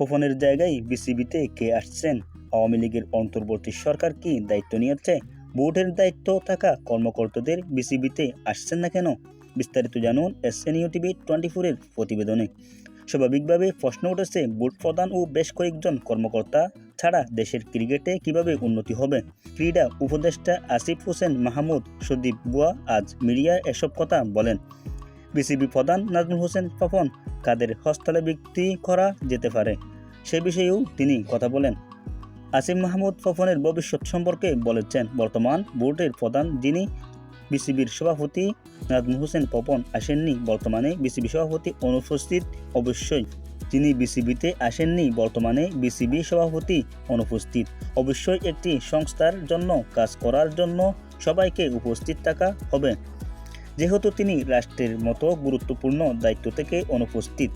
ফোফনের জায়গায় বিসিবিতে কে আসছেন? আওয়ামী লীগের অন্তর্বর্তী সরকার কি দায়িত্ব নিয়েছে? বোর্ডের দায়িত্ব থাকা কর্মকর্তাদের বিসিবিতে আসছেন না কেন? বিস্তারিত জানুন এসএনইউ টিভি টোয়েন্টি ফোরের প্রতিবেদনে। স্বাভাবিকভাবে প্রশ্ন উঠেছে, বোর্ড প্রধান ও বেশ কয়েকজন কর্মকর্তা ছাড়া দেশের ক্রিকেটে কীভাবে উন্নতি হবে? ক্রীড়া উপদেষ্টা আসিফ হোসেন মাহমুদ, সদীপ বুয়া আজ মিডিয়ায় এসব কথা বলেন। বিসিবি প্রধান নাজমুল হোসেন পাপন কাদের হস্তলে বিক্রি করা যেতে পারে সে বিষয়েও তিনি কথা বলেন। আসিম মাহমুদ পপনের ভবিষ্যৎ সম্পর্কে বলেছেন, বর্তমান বোর্ডের প্রধান যিনি বিসিবির সভাপতি নাজমুল হোসেন পপন আসেননি, বর্তমানে বিসিবি সভাপতি অনুপস্থিত অবশ্যই। তিনি বিসিবিতে আসেননি, বর্তমানে বিসিবি সভাপতি অনুপস্থিত। অবশ্যই একটি সংস্থার জন্য কাজ করার জন্য সবাইকে উপস্থিত থাকা হবে। যেহেতু তিনি রাষ্ট্রের মতো গুরুত্বপূর্ণ দায়িত্ব থেকে অনুপস্থিত,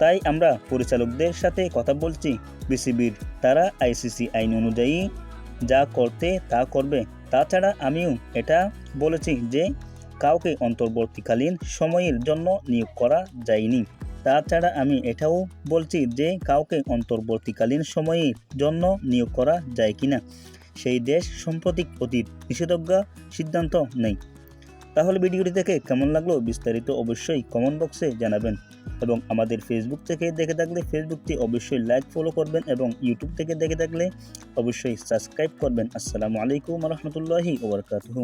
তাই আমরা পরিচালকদের সাথে কথা বলছি। বিসিবির তারা আইসিসি আইন অনুযায়ী যা করতে তা করবে। তাছাড়া আমিও এটা বলেছি যে কাউকে অন্তর্বর্তীকালীন সময়ের জন্য নিয়োগ করা যায়নি। তাছাড়া আমি এটাও বলছি যে কাউকে অন্তর্বর্তীকালীন সময়ের জন্য নিয়োগ করা যায় কিনা, সেই দেশ সাম্প্রতিক অতীত নিষেধাজ্ঞা সিদ্ধান্ত নেই। তাহলে ভিডিওটি দেখে কেমন লাগল বিস্তারিত অবশ্যই কমেন্ট বক্সে জানাবেন। এবং আমাদের ফেসবুক থেকে দেখে থাকলে ফেসবুকটি অবশ্যই লাইক ফলো করবেন এবং ইউটিউব থেকে দেখে থাকলে অবশ্যই সাবস্ক্রাইব করবেন। আসসালামু আলাইকুম রহমতুল্লাহি ওবরকাতুহু